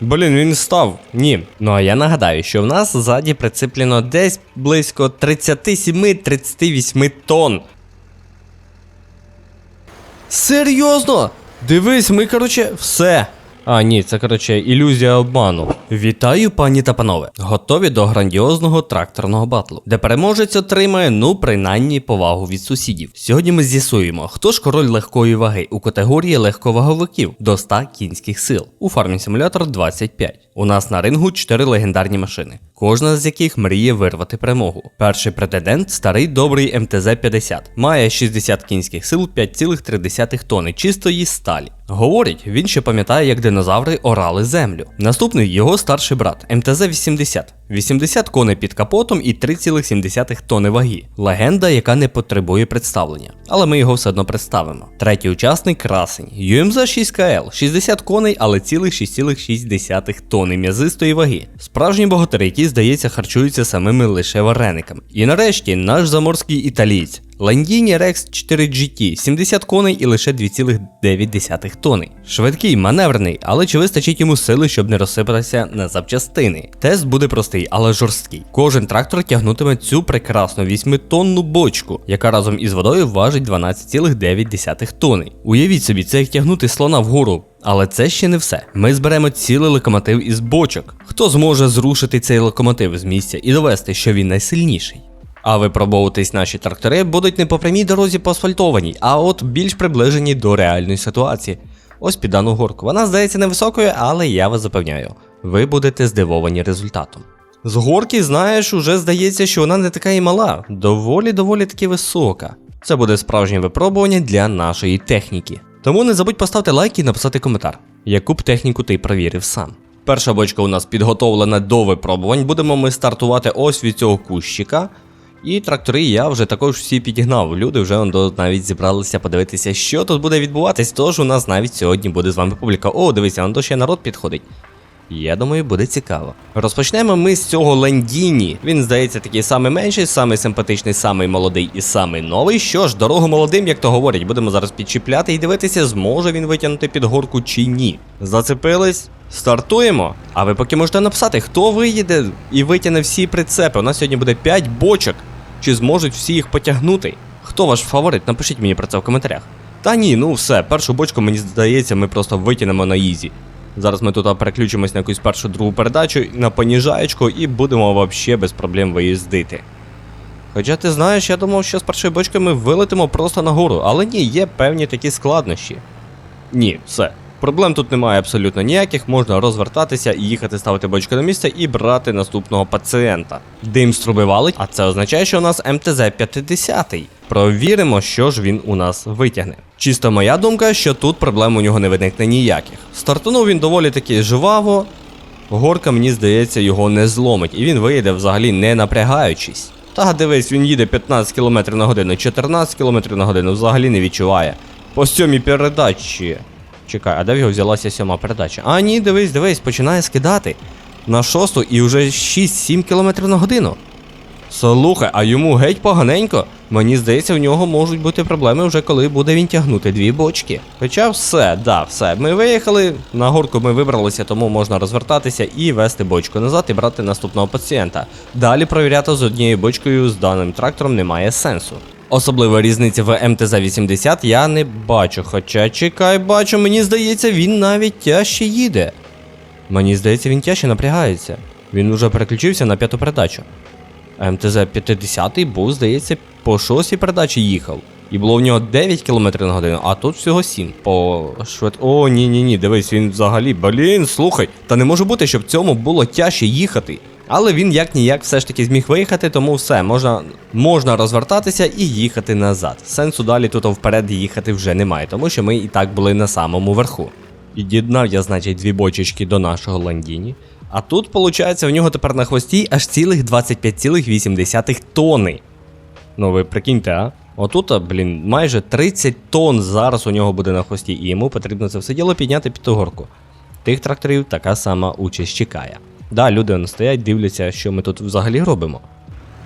Блін, він став. Ні. Ну а я нагадаю, що в нас ззаді прицеплено десь близько 37-38 тонн. Серйозно? Дивись, ми, короче, все. А, ні, це, короче, ілюзія обману. Вітаю, пані та панове. Готові до грандіозного тракторного батлу, де переможець отримає, ну, принаймні, повагу від сусідів. Сьогодні ми з'ясуємо, хто ж король легкої ваги у категорії легковаговиків до 100 кінських сил у Farming Simulator 25. У нас на рингу 4 легендарні машини, кожна з яких мріє вирвати перемогу. Перший претендент старий добрий МТЗ-50, має 60 кінських сил 5,3 тонни чистої сталі. Говорить, він ще пам'ятає, як динозаври орали землю. Наступний його старший брат МТЗ-80. 80 коней під капотом і 3,7 тонни ваги. Легенда, яка не потребує представлення. Але ми його все одно представимо. Третій учасник красень. UMZ 6KL, 60 коней, але цілих 6,6 тонни м'язистої ваги. Справжні богатири, які, здається, харчуються самими лише варениками. І нарешті наш заморський італієць. Landini Rex 4 GT, 70 коней і лише 2,9 тонни. Швидкий, маневрений, але чи вистачить йому сили, щоб не розсипатися на запчастини? Тест буде простий, але жорсткий. Кожен трактор тягнутиме цю прекрасну 8-тонну бочку, яка разом із водою важить 12,9 тонни. Уявіть собі, це як тягнути слона вгору. Але це ще не все. Ми зберемо цілий локомотив із бочок. Хто зможе зрушити цей локомотив з місця і довести, що він найсильніший? А випробовуватись наші трактори будуть не по прямій дорозі поасфальтованій, а от більш приближені до реальної ситуації. Ось під дану горку. Вона здається невисокою, але я вас запевняю, ви будете здивовані результатом. З горки, знаєш, уже здається, що вона не така і мала, доволі доволі таки висока. Це буде справжнє випробування для нашої техніки. Тому не забудь поставити лайк і написати коментар, яку б техніку ти провірив сам. Перша бочка у нас підготовлена до випробувань. Будемо ми стартувати ось від цього кущика. І трактори я вже також всі підігнав. Люди вже навіть зібралися подивитися, що тут буде відбуватись. Тож у нас навіть сьогодні буде з вами публіка. О, он до ще народ підходить. Я думаю, буде цікаво. Розпочнемо ми з цього Лендіні. Він здається такий самий менший, самий симпатичний, самий молодий і самий новий. Що ж, дорогу молодим, як то говорять, будемо зараз підчіпляти і дивитися, зможе він витягнути під горку чи ні. Зацепились? Стартуємо. А ви поки можете написати, хто виїде і витягне всі прицепи. У нас сьогодні буде 5 бочок. Чи зможуть всі їх потягнути? Хто ваш фаворит? Напишіть мені про це в коментарях. Та ні, ну все, першу бочку, мені здається, ми просто витягнемо на ізі. Зараз ми тут переключимось на якусь першу другу передачу на поніжаєчку і будемо вообще без проблем виїздити. Хоча ти знаєш, я думав, що з першої бочки ми вилетимо просто нагору, але ні, є певні такі складнощі. Ні, все. Проблем тут немає абсолютно ніяких, можна розвертатися їхати ставити бочку на місце і брати наступного пацієнта. Дим з труби валить, а це означає, що у нас МТЗ-50. Провіримо, що ж він у нас витягне. Чисто моя думка, що тут проблем у нього не виникне ніяких. Стартунув він доволі таки жваво, горка, мені здається, його не зломить, і він виїде взагалі не напрягаючись. Та дивись, він їде 15 км на годину, 14 км на годину взагалі не відчуває. По сьомій передачі. Чекай, а де в його взялася сьома передача? А ні, дивись, дивись, починає скидати. На шосту і вже 6-7 км на годину. Слухай, а йому геть поганенько. Мені здається, в нього можуть бути проблеми вже коли буде він тягнути дві бочки. Хоча все, да, все. Ми виїхали, на горку ми вибралися, тому можна розвертатися і вести бочку назад і брати наступного пацієнта. Далі провіряти з однією бочкою з даним трактором немає сенсу. Особливої різниці в МТЗ-80 я не бачу. Хоча чекай, бачу, мені здається, він навіть тяжче їде. Мені здається, він тяжче напрягається. Він уже переключився на п'яту передачу. МТЗ 50 був, здається, по шостій передачі їхав. І було в нього 9 км на годину, а тут всього 7. По швид. О, ні, ні, ні, дивись, він взагалі. Блін, слухай. Та не може бути, щоб цьому було тяжче їхати. Але він як ніяк все ж таки зміг виїхати, тому все, можна, можна розвертатися і їхати назад. Сенсу далі тут вперед їхати вже немає, тому що ми і так були на самому верху. І діднав я, значить, дві бочечки до нашого Ландіні. А тут, виходить, в нього тепер на хвості аж цілих 25,8 тонни. Ну ви прикиньте, а? Отут, блін, майже 30 тонн зараз у нього буде на хвості, і йому потрібно це все діло підняти під ту горку. Тих тракторів така сама участь чекає. Да, люди стоять, дивляться, що ми тут взагалі робимо.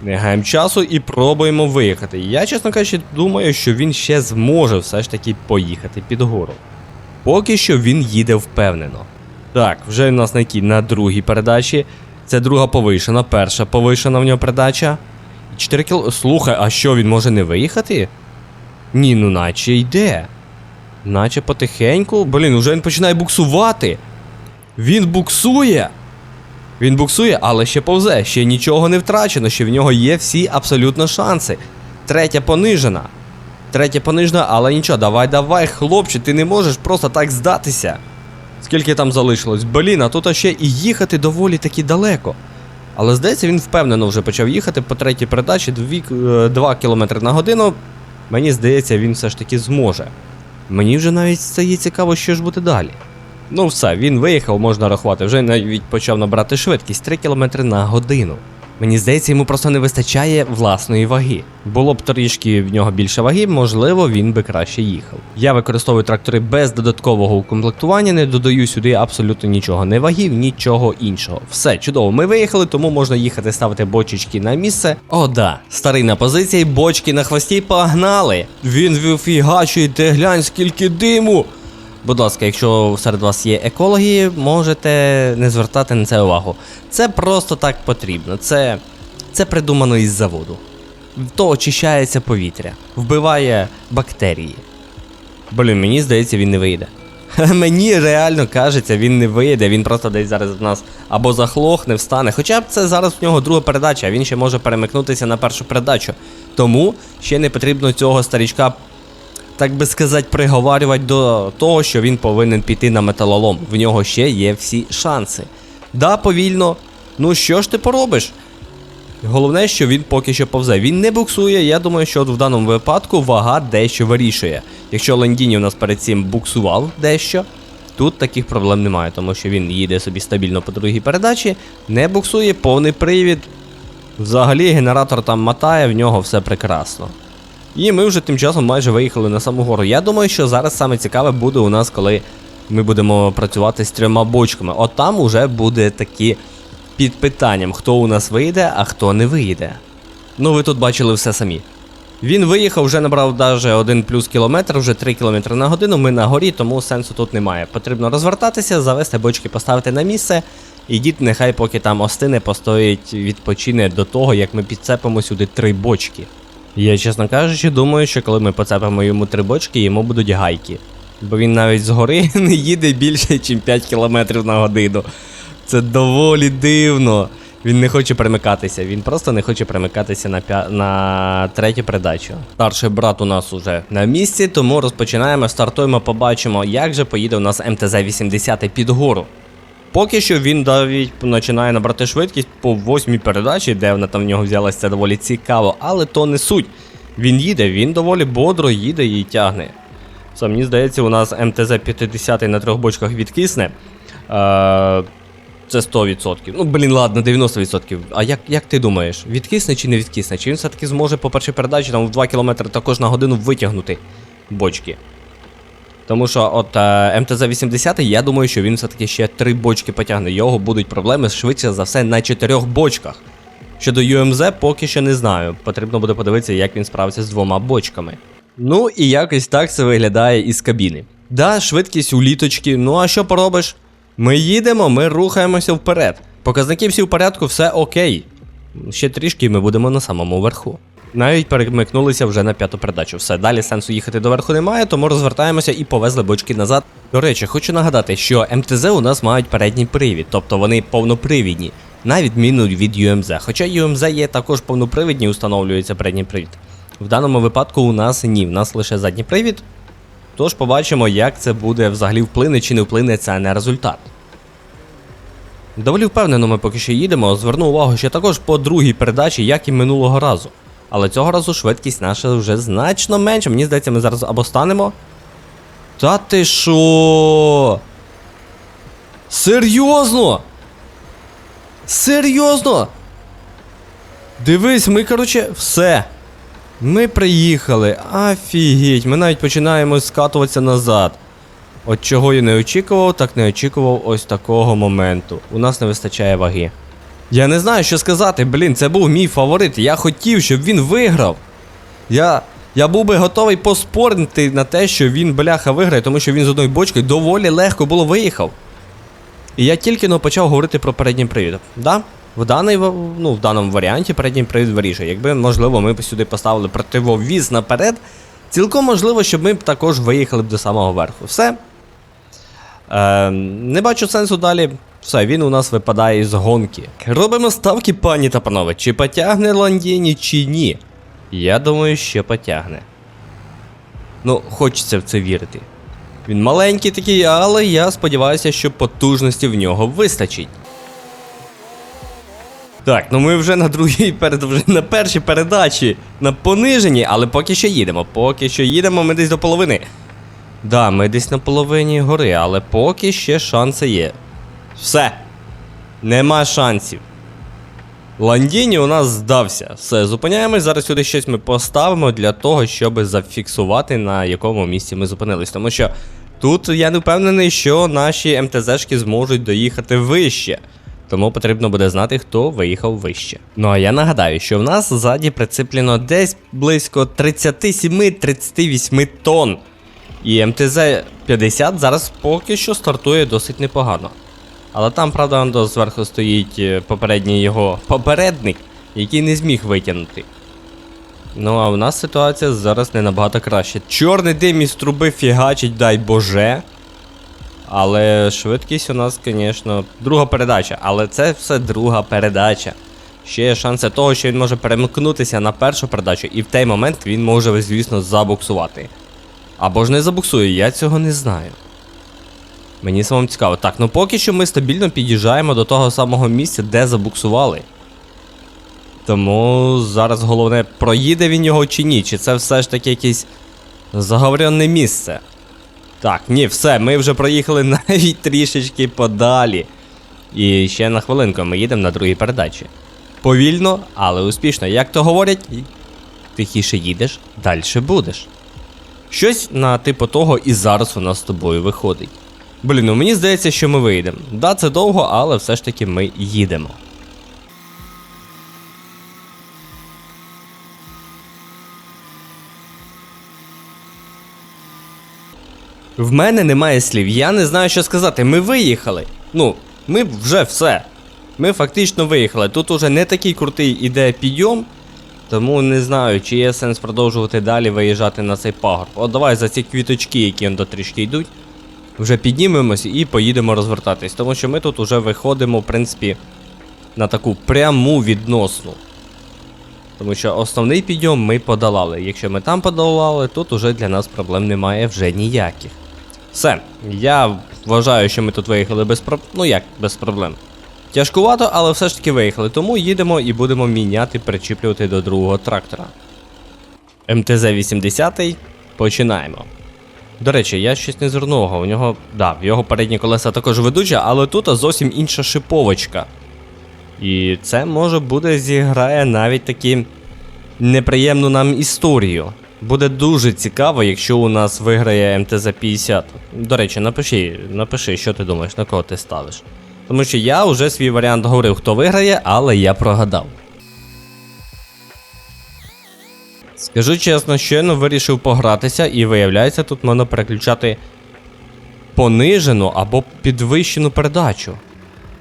Не гаємо часу і пробуємо виїхати. Я, чесно кажучи, думаю, що він ще зможе все ж таки поїхати під гору. Поки що він їде впевнено. Так, вже у нас на якій? На другій передачі. Це друга повишена, перша повишена в нього передача. 4 кіл... Слухай, а що, він може не виїхати? Ні, ну наче йде. Наче потихеньку. Блін, уже він починає буксувати. Він буксує. Він буксує, але ще повзе, ще нічого не втрачено, ще в нього є всі абсолютно шанси. Третя понижена. Третя понижена, але нічого, давай, давай, хлопче, ти не можеш просто так здатися. Скільки там залишилось? Блін, а тут ще і їхати доволі таки далеко. Але здається, він впевнено вже почав їхати по третій передачі 2 км на годину. Мені здається, він все ж таки зможе. Мені вже навіть стає цікаво, що ж буде далі. Ну все, він виїхав, можна рахувати, вже навіть почав набрати швидкість 3 км на годину. Мені здається, йому просто не вистачає власної ваги. Було б трішки в нього більше ваги, можливо, він би краще їхав. Я використовую трактори без додаткового укомплектування, не додаю сюди абсолютно нічого, не вагів, нічого іншого. Все чудово, ми виїхали, тому можна їхати ставити бочечки на місце. О, да, старий на позиції, бочки на хвості погнали. Він вифігачує, ти глянь, скільки диму. Будь ласка, якщо серед вас є екологи, можете не звертати на це увагу. Це просто так потрібно. Це, це придумано із заводу. То очищається повітря, вбиває бактерії. Блін, мені здається, він не вийде. Мені реально кажеться, він не вийде, він просто десь зараз в нас або захлохне, встане. Хоча б це зараз в нього друга передача, він ще може перемикнутися на першу передачу. Тому ще не потрібно цього старічка так би сказати, приговарювати до того, що він повинен піти на металолом. В нього ще є всі шанси. Да, повільно. Ну що ж ти поробиш? Головне, що він поки що повзе. Він не буксує. Я думаю, що от в даному випадку вага дещо вирішує. Якщо Ландіні у нас перед цим буксував дещо, тут таких проблем немає, тому що він їде собі стабільно по другій передачі, не буксує, повний привід. Взагалі генератор там мотає, в нього все прекрасно. І ми вже тим часом майже виїхали на саму гору. Я думаю, що зараз саме цікаве буде у нас, коли ми будемо працювати з трьома бочками. От там уже буде такі під питанням, хто у нас вийде, а хто не вийде. Ну, ви тут бачили все самі. Він виїхав, вже набрав даже один плюс кілометр, вже 3 км на годину. Ми на горі, тому сенсу тут немає. Потрібно розвертатися, завести бочки, поставити на місце. І дід нехай поки там остине, постоїть, відпочине до того, як ми підцепимо сюди три бочки. Я, чесно кажучи, думаю, що коли ми поцепимо йому три бочки, йому будуть гайки. Бо він навіть згори не їде більше, ніж 5 км на годину. Це доволі дивно. Він не хоче примикатися, він просто не хоче примикатися на пя... на третю передачу. Старший брат у нас уже на місці, тому розпочинаємо, стартуємо, побачимо, як же поїде у нас МТЗ-80 під гору. Поки що він навіть починає набрати швидкість по восьмій передачі, де вона там в нього взялася, це доволі цікаво, але то не суть. Він їде, він доволі бодро їде і тягне. Все, мені здається, у нас МТЗ-50 на трьох бочках відкисне. Е, це 100%. Ну, блін, ладно, 90%. А як як ти думаєш, відкисне чи не відкисне? Чи він все-таки зможе по першій передачі там в 2 км також на годину витягнути бочки? Тому що от е, МТЗ-80, я думаю, що він все-таки ще три бочки потягне. Його будуть проблеми швидше за все на чотирьох бочках. Щодо UMZ, поки що не знаю. Потрібно буде подивитися, як він справиться з двома бочками. Ну і якось так це виглядає із кабіни. Да, швидкість у літочки, ну а що поробиш? Ми їдемо, ми рухаємося вперед. Показники всі в порядку, все окей. Ще трішки і ми будемо на самому верху. Навіть перемикнулися вже на п'яту передачу. Все, далі сенсу їхати до верху немає, тому розвертаємося і повезли бочки назад. До речі, хочу нагадати, що МТЗ у нас мають передній привід, тобто вони повнопривідні, на відміну від UMZ. Хоча UMZ є також повнопривідні, установлюється передній привід. В даному випадку у нас ні, в нас лише задній привід. Тож побачимо, як це буде взагалі вплине чи не вплине це на результат. Доволі впевнено ми поки що їдемо. Зверну увагу, що також по другій передачі, як і минулого разу. Але цього разу швидкість наша вже значно менша. Мені здається, ми зараз або станемо. Та ти що? Серйозно? Серйозно? Дивись, ми, короче, все. Ми приїхали. Офігеть, ми навіть починаємо скатуватися назад. От чого я не очікував, так не очікував ось такого моменту. У нас не вистачає ваги. Я не знаю, що сказати, блін, це був мій фаворит. Я хотів, щоб він виграв. Я я був би готовий поспорити на те, що він бляха виграє, тому що він з одною бочкою доволі легко було виїхав. І я тільки но почав говорити про передній привід. Да? В, даний, ну, в даному варіанті передній привід вирішує. Якби, можливо, ми б сюди поставили противовіз наперед, цілком можливо, щоб ми б також виїхали б до самого верху. Все. Е, не бачу сенсу далі. Все, він у нас випадає із гонки. Робимо ставки, пані та панове. Чи потягне Ландіні, чи ні? Я думаю, що потягне. Ну, хочеться в це вірити. Він маленький такий, але я сподіваюся, що потужності в нього вистачить. Так, ну ми вже на другій перед вже на першій передачі на пониженні, але поки що їдемо. Поки що їдемо, ми десь до половини. Да, ми десь на половині гори, але поки ще шанси є. Все. Нема шансів. Ландіні у нас здався. Все, зупиняємось. Зараз сюди щось ми поставимо для того, щоб зафіксувати, на якому місці ми зупинились. Тому що тут я не впевнений, що наші МТЗшки зможуть доїхати вище. Тому потрібно буде знати, хто виїхав вище. Ну а я нагадаю, що в нас ззаді прицеплено десь близько 37-38 тонн. І МТЗ-50 зараз поки що стартує досить непогано. Але там, правда, Андо зверху стоїть е, попередній його попередник, який не зміг витягнути. Ну, а в нас ситуація зараз не набагато краще. Чорний дим із труби фігачить, дай боже. Але швидкість у нас, звісно, друга передача. Але це все друга передача. Ще є шанси того, що він може перемкнутися на першу передачу, і в той момент він може, звісно, забуксувати. Або ж не забуксує, я цього не знаю. Мені самому цікаво. Так, ну поки що ми стабільно під'їжджаємо до того самого місця, де забуксували. Тому зараз головне, проїде він його чи ні, чи це все ж таки якесь заговоренне місце. Так, ні, все, ми вже проїхали навіть трішечки подалі. І ще на хвилинку ми їдемо на другій передачі. Повільно, але успішно. Як то говорять, тихіше їдеш, далі будеш. Щось на типу того і зараз у нас з тобою виходить. Блін, ну мені здається, що ми вийдемо. Да, це довго, але все ж таки ми їдемо. В мене немає слів, я не знаю, що сказати. Ми виїхали. Ну, ми вже все. Ми фактично виїхали. Тут уже не такий крутий іде підйом, тому не знаю, чи є сенс продовжувати далі виїжджати на цей пагорб. От давай за ці квіточки, які до трішки йдуть, вже піднімемось і поїдемо розвертатись. Тому що ми тут вже виходимо, в принципі, на таку пряму відносну. Тому що основний підйом ми подолали. Якщо ми там подолали, тут уже для нас проблем немає вже ніяких. Все, я вважаю, що ми тут виїхали без проблем. Ну як без проблем. Тяжкувато, але все ж таки виїхали, тому їдемо і будемо міняти, причіплювати до другого трактора. МТЗ-80, починаємо. До речі, я щось не звернув у нього, да, в його передні колеса також ведучі, але тут зовсім інша шиповочка. І це може буде зіграє навіть таки неприємну нам історію. Буде дуже цікаво, якщо у нас виграє МТЗ-50. До речі, напиши, напиши, що ти думаєш, на кого ти ставиш. Тому що я вже свій варіант говорив, хто виграє, але я прогадав. Скажу чесно, щойно вирішив погратися, і виявляється, тут можна переключати понижену або підвищену передачу.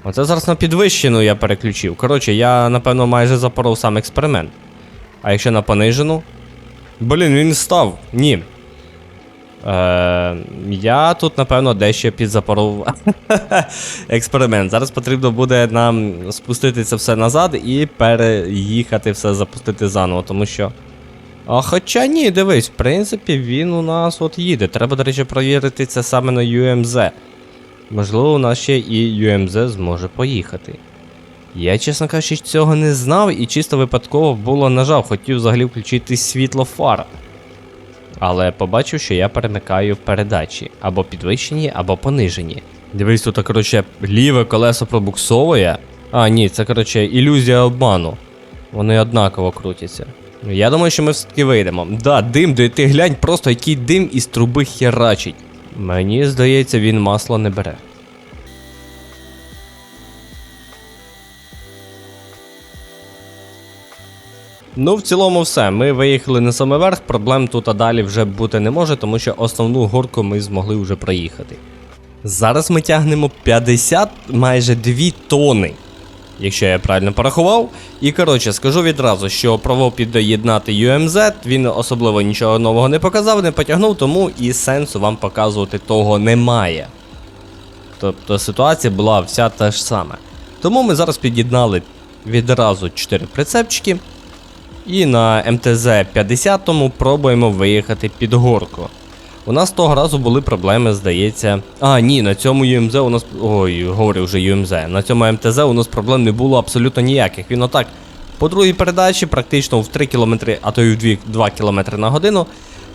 Оце зараз на підвищену я переключив. Коротше, я напевно майже запоров сам експеримент. А якщо на понижену. Блін, він став. Ні. Е, я тут, напевно, дещо підзапоров експеримент. Зараз потрібно буде нам спустити це все назад і переїхати все запустити заново, тому що. А хоча ні, дивись, в принципі, він у нас от їде. Треба, до речі, провірити це саме на UMZ. Можливо, у нас ще і UMZ зможе поїхати. Я, чесно кажучи, цього не знав і чисто випадково було нажав, хотів взагалі включити світло фар. Але побачив, що я перемикаю передачі або підвищені, або понижені. Дивись, тут, коротше, ліве колесо пробуксовує. А, ні, це, коротше, ілюзія обману. Вони однаково крутяться. Я думаю, що ми все-таки вийдемо. Да, дим, де ти глянь, просто який дим із труби херачить. Мені здається, він масло не бере. Ну, в цілому, все. Ми виїхали на саме верх, проблем тут а далі вже бути не може, тому що основну горку ми змогли вже проїхати. Зараз ми тягнемо 50 майже 2 тони. Якщо я правильно порахував. І коротше, скажу відразу, що пробував під'єднати UMZ, він особливо нічого нового не показав, не потягнув, тому і сенсу вам показувати того немає. Тобто ситуація була вся та ж сама. Тому ми зараз під'єднали відразу 4 прицепчики. І на МТЗ-50 пробуємо виїхати під горку. У нас того разу були проблеми, здається. А, ні, на цьому ЮМЗ у нас. Ой, говорю вже ЮМЗ. На цьому МТЗ у нас проблем не було абсолютно ніяких. Він отак по другій передачі, практично в 3 км, а то й в 2, 2 км на годину,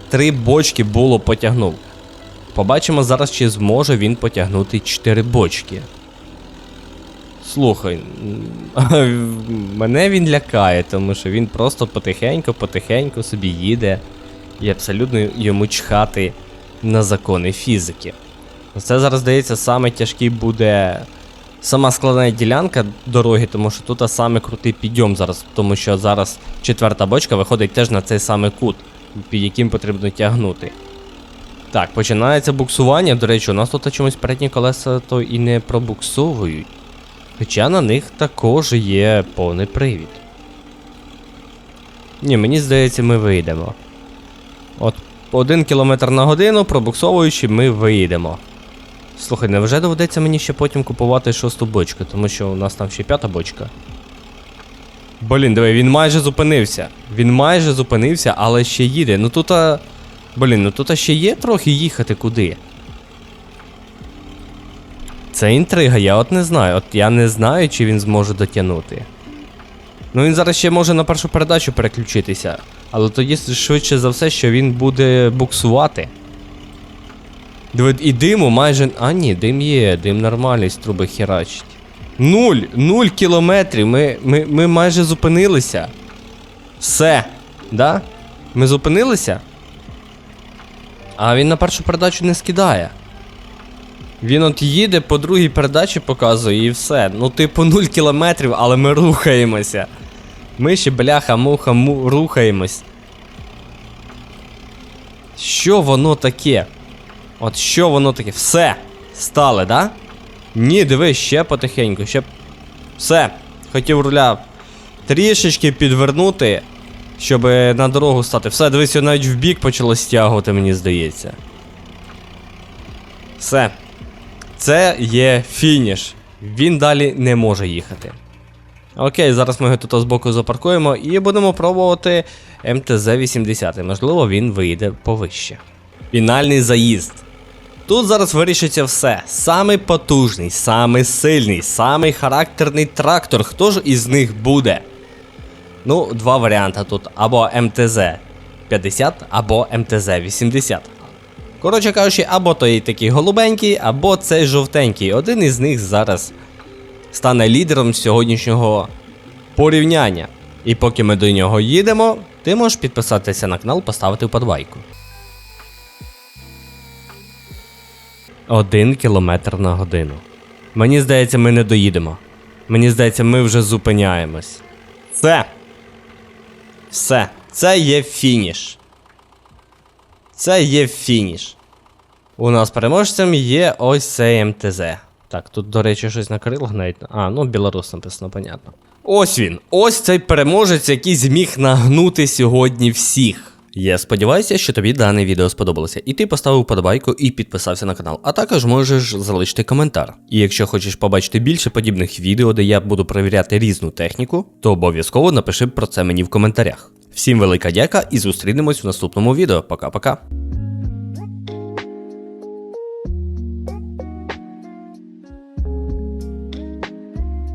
три бочки було потягнув. Побачимо зараз, чи зможе він потягнути 4 бочки. Слухай, мене він лякає, тому що він просто потихеньку-потихеньку собі їде і абсолютно йому чхати на закони фізики. Це зараз здається саме тяжкий буде сама складна ділянка дороги, тому що тут саме крутий підйом зараз, тому що зараз четверта бочка виходить теж на цей самий кут, під яким потрібно тягнути. Так, починається буксування. До речі, у нас тут чомусь передні колеса то і не пробуксовують. Хоча на них також є повний привід. Ні, мені здається, ми вийдемо. От один кілометр на годину, пробуксовуючи, ми виїдемо. Слухай, невже доведеться мені ще потім купувати шосту бочку, тому що у нас там ще п'ята бочка. Блін, диви, він майже зупинився. Він майже зупинився, але ще їде. Ну тут. А... Блін, ну тут ще є трохи їхати куди. Це інтрига, я от не знаю. От я не знаю, чи він зможе дотягнути. Ну він зараз ще може на першу передачу переключитися. Але тоді швидше за все, що він буде буксувати. І диму майже. А ні, дим є, дим нормальний з труби херачить. Нуль! Нуль кілометрів. Ми, ми, ми майже зупинилися. Все. Да? Ми зупинилися? А він на першу передачу не скидає. Він от їде по другій передачі показує і все. Ну, типу, 0 кілометрів, але ми рухаємося. Ми ще бляха-муха му рухаємось. Що воно таке? От що воно таке? Все! Стали, да? Ні, диви, ще потихеньку, ще. Все. Хотів руля трішечки підвернути, щоб на дорогу стати. Все, дивись, його навіть в бік почало стягувати, мені здається. Все. Це є фініш. Він далі не може їхати. Окей, зараз ми його тут збоку запаркуємо і будемо пробувати МТЗ-80. Можливо, він вийде повище. Фінальний заїзд. Тут зараз вирішиться все. Самий потужний, самий сильний, самий характерний трактор. Хто ж із них буде? Ну, два варіанти тут: або МТЗ-50, або МТЗ-80. Коротше кажучи, або той такий голубенький, або цей жовтенький. Один із них зараз стане лідером сьогоднішнього порівняння. І поки ми до нього їдемо, ти можеш підписатися на канал, поставити вподобайку. Один кілометр на годину. Мені здається, ми не доїдемо. Мені здається, ми вже зупиняємось. Все. Все. Це є фініш. Це є фініш. У нас переможцем є ось цей МТЗ. Так, тут, до речі, щось на крилах навіть. А, ну білорус написано, понятно. Ось він. Ось цей переможець, який зміг нагнути сьогодні всіх. Я сподіваюся, що тобі дане відео сподобалося, і ти поставив вподобайку і підписався на канал, а також можеш залишити коментар. І якщо хочеш побачити більше подібних відео, де я буду перевіряти різну техніку, то обов'язково напиши про це мені в коментарях. Всім велика дяка і зустрінемось в наступному відео. Пока-пока.